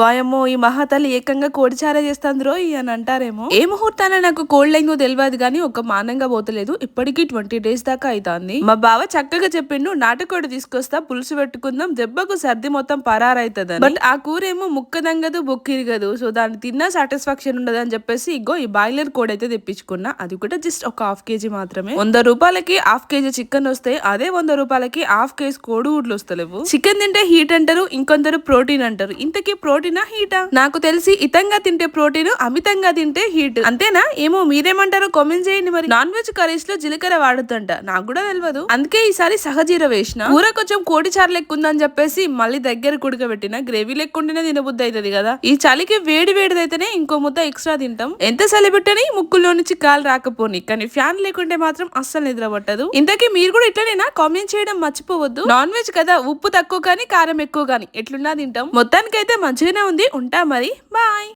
వాయమ్మో ఈ మహాతల్లి ఏకంగా కోడిచార చేస్తాంద్రో అని అంటారేమో. ఏ ముహూర్తాన నాకు కోల్డ్ అయిందో తెలియదు కానీ ఒక మానంగా పోతలేదు. ఇప్పటికీ ట్వంటీ డేస్ దాకా అవుతుంది మా బావ చక్కగా చెప్పిండు నాటుకోడి తీసుకొస్తా పులుసు పెట్టుకుందాం దెబ్బకు సర్ది మొత్తం పరారైతుంది బట్ ఆ కూర ఏమో ముక్క దంగదు బొక్కిరిగదు సో దాన్ని తిన్నా సాటిస్ఫాక్షన్ ఉండదు అని చెప్పేసి ఇగో ఈ బాయిలర్ కోడ్ అయితే తెప్పించుకున్నా. అది కూడా జస్ట్ ఒక హాఫ్ కేజీ మాత్రమే. వంద రూపాయలకి హాఫ్ కేజీ చికెన్ వస్తే అదే వంద రూపాయలకి హాఫ్ కేజీ కోడిగుడ్లు వస్తలేవు. చికెన్ తింటే హీట్ అంటారు ఇంకొందరు ప్రోటీన్ అంటారు. ఇంతకీ ప్రోటీన్ హీటా? నాకు తెలిసి ఇతంగా తింటే ప్రోటీన్ అమితంగా తింటే హీట్. అంతేనా? ఏమో మీరేమంటారో కామెంట్ చేయండి మరి. నాన్ వెజ్ కర్రీస్లో జీలకర్ర వాడుతుంట నాకు కూడా తెలియదు అందుకే ఈసారి సహజీర వేసిన. కూర కొంచెం కోడి చారు లెక్క ఉందని చెప్పేసి మళ్ళీ దగ్గర కుడకబెట్టిన గ్రేవీ లెక్కుంటేనే తినబుద్ధి అవుతుంది కదా. ఈ చలికి వేడి వేడిదైతేనే ఇంకో ముద్ద ఎక్స్ట్రా తింటాం. ఎంత చలి పెట్టని ముక్కులో నుంచి కాలు రాకపోని. కానీ ఫ్యాన్ లేకుంటే మాత్రం అస్సలు నిద్ర పట్టదు ఇంతకీ మీరు కూడా ఇట్లనేనా? కామెంట్ చేయడం మర్చిపోవద్దు. నాన్ వెజ్ కదా ఉప్పు తక్కువ కానీ కారం ఎక్కువ కానీ. ఎట్లున్నా తింటాం. మొత్తానికైతే మంచిగా ఉంది. ఉంటా మరి. బాయ్.